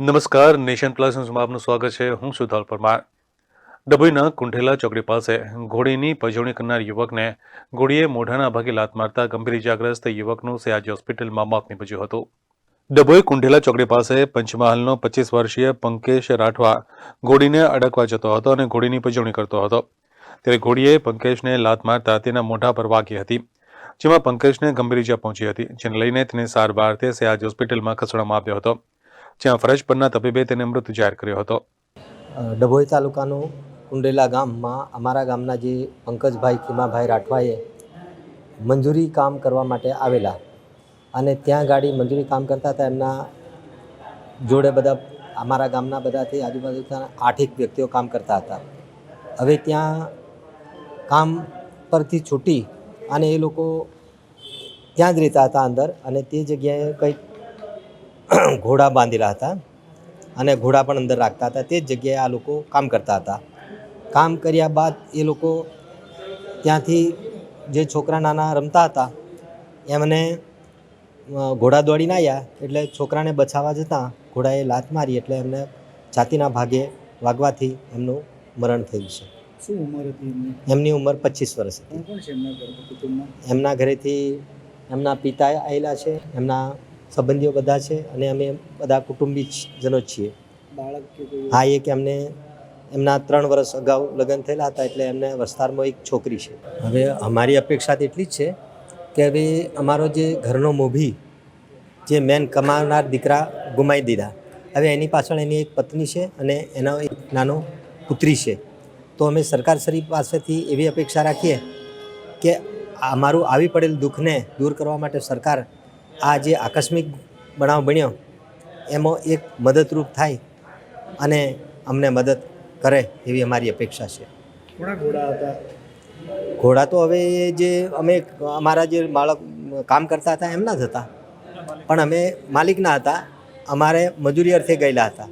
નમસ્કાર, nation plus ન્યૂઝમાં સ્વાગત છે. હું સુધાલ પરમાર. ડભોઈના કુંઠેલા ચોકડી પાસે ઘોડીની પજવણી કરનાર યુવકને ઘોડીએ મોઢાના ભાગે લાત મારતા ગંભીર ઇજાગ્રસ્ત યુવકનું સયાજી હોસ્પિટલમાં મોત નીપજ્યું હતું. ડભોઈ કુંઢેલા ચોકડી પાસે પંચમહાલનો પચીસ વર્ષીય પંકેશ રાઠવા ઘોડીને અડકવા જતો હતો અને ઘોડીની પજવણી કરતો હતો. ત્યારે ઘોડીએ પંકેશને લાત મારતા તેના મોઢા પર વાગી હતી, જેમાં પંકેશને ગંભીર ઇજા પહોંચી હતી, જેને લઈને તેને સારવાર તે સયાજ હોસ્પિટલમાં ખસેડવામાં આવ્યો હતો. જ્યાં ફરજ પરના તબીબે તેને મૃત જાહેર કર્યો હતો. ડભોઈ તાલુકાનું કુંડેલા ગામમાં અમારા ગામના જે પંકજભાઈ, ખીમાભાઈ રાઠવાએ મંજૂરી કામ કરવા માટે આવેલા અને ત્યાં ગાડી મંજૂરી કામ કરતા હતા, એમના જોડે બધા અમારા ગામના બધાથી આજુબાજુના આઠેક વ્યક્તિઓ કામ કરતા હતા. હવે ત્યાં કામ પરથી છૂટી અને એ લોકો ત્યાં જ રહેતા હતા અંદર અને તે જગ્યાએ કંઈક ઘોડા બાંધેલા હતા અને ઘોડા પણ અંદર રાખતા હતા. તે જ જગ્યાએ આ લોકો કામ કરતા હતા. કામ કર્યા બાદ એ લોકો ત્યાંથી જે છોકરા નાના રમતા હતા એમને ઘોડા દોડીને આવ્યા એટલે છોકરાને બચાવવા જતાં ઘોડાએ લાત મારી એટલે એમને છાતીના ભાગે વાગવાથી એમનું મરણ થયું છે. શું ઉંમર હતી એમની? ઉંમર પચીસ વર્ષ હતી. એમના ઘરેથી એમના પિતા આવેલા છે. એમના સંબંધીઓ બધા છે અને અમે બધા કુટુંબી જ છીએ. હા એક એમને એમના ત્રણ વર્ષ અગાઉ લગ્ન થયેલા હતા એટલે એમને વસ્તારમાં એક છોકરી છે. હવે અમારી અપેક્ષા તો એટલી જ છે કે હવે અમારો જે ઘરનો મોભી જે મેન કમાનાર દીકરા ગુમાવી દીધા. હવે એની પાછળ એની એક પત્ની છે અને એનો એક નાનો પુત્રી છે. તો અમે સરકારશ્રી પાસેથી એવી અપેક્ષા રાખીએ કે અમારું આવી પડેલ દુઃખને દૂર કરવા માટે સરકાર આ જે આકસ્મિક બનાવ બન્યો એમાં એક મદદરૂપ થાય અને અમને મદદ કરે એવી અમારી અપેક્ષા છે. ઘોડા તો હવે જે અમે અમારા જે બાળક કામ કરતા હતા એમના જ હતા. પણ અમે માલિકના હતા. અમારે મજૂરી અર્થે ગયેલા હતા.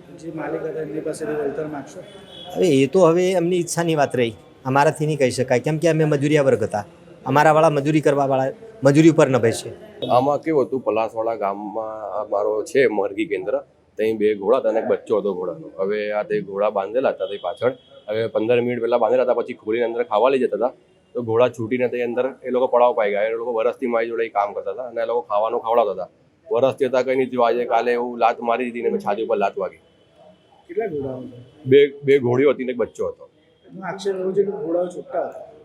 હવે એ તો હવે એમની ઈચ્છાની વાત રહી. અમારાથી નહીં કહી શકાય. કેમ કે અમે મજૂરિયા વર્ગ હતા. અમારાવાળા મજૂરી કરવાવાળા મજૂરી ઉપર નભે છે આમાં કેવું હતું? પલાસવાડા ગામમાં મારો છે મરઘી કેન્દ્ર. ત્યાં બે ઘોડા હતા અને એક બચ્ચો હતો ઘોડાનો. હવે આ તે ઘોડા બાંધેલા હતા તે પાછળ. હવે પંદર મિનિટ પહેલા બાંધેલા હતા પછી ખોલીને અંદર ખાવા લઈ જતા હતા. તો ઘોડા છૂટીને તે અંદર એ લોકો પડાવ પાઈ ગયા. એ લોકો વરસથી મારી જોડે કામ કરતા હતા અને એ લોકો ખાવાનું ખવડાવતા હતા. વરસથી હતા કંઈ નહીં થયું આજે કાલે એવું લાત મારી દીધી ને મેં છાતી ઉપર લાત વાગી. કેટલા ઘોડા બે બે ઘોડીઓ હતી ને એક બચ્ચો હતો.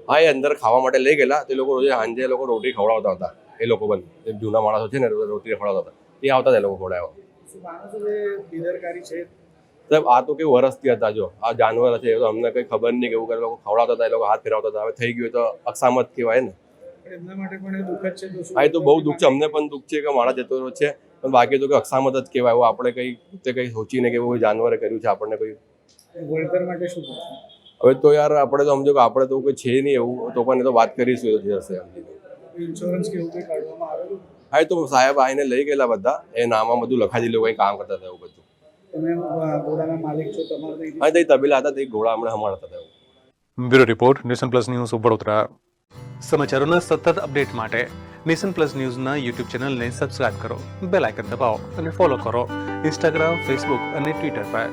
હા એ અંદર ખાવા માટે લઈ ગયેલા. તે લોકો રોજે સાંજે લોકો રોટી ખવડાવતા હતા. એ લોકો બંધ. જે જૂના માણસો છે ને રોજ રોટી ખવડાવતા હતા. એ આવતા એ લોકો છે? સાહેબ આ તો કેવું વરસથી હતા જો. આ જાનવર છે એ તો અમને કંઈ ખબર નહીં કે એવું કરે લોકો ખવડાવતા હતા એ લોકો હાથ ફેરવતા હતા. હવે થઈ ગયું તો અક્ષામત કહેવાય ને. પણ એ તો બહુ દુઃખ છે. અમને પણ દુઃખ છે કે માણસ જતો છે. પણ બાકી તો કે અક્ષામત જ કહેવાય. એવું આપણે કંઈ તે કંઈ સોચીને કે એવું જાનવરે કર્યું છે આપણને કોઈ. વળતર માટે શું હવે તો યાર આપણે તો સમજો કે આપણે તો કોઈ છે નહીં એવું. તો પણ એ તો વાત કરીશું એ તો જે હશે સમજીને ઇન્સ્યોરન્સ કે એવું કંઈ કાઢવામાં આવેલું? હા એ તો સાહેબ આવીને લઈ ગયેલા બધા. એ નામાં બધું લખાઈ દીધું કંઈ કામ કરતા હતા એવું બધું. તમે ઘોડાના માલિક છો તમારે હા તે તબેલા હતા તે ઘોડા હમણાં હમાડતા હતા એવું. Bureau report Nation Plus News Vadodara. સમાચારોના સતત અપડેટ માટે નેશન પ્લસ ન્યૂઝના યુટ્યુબ ચેનલને સબસ્ક્રાઇબ કરો બેલ આઇકન દબાવો અને ફોલો કરો. ઇન્સ્ટાગ્રામ ફેસબુક અને ટ્વિટર પર.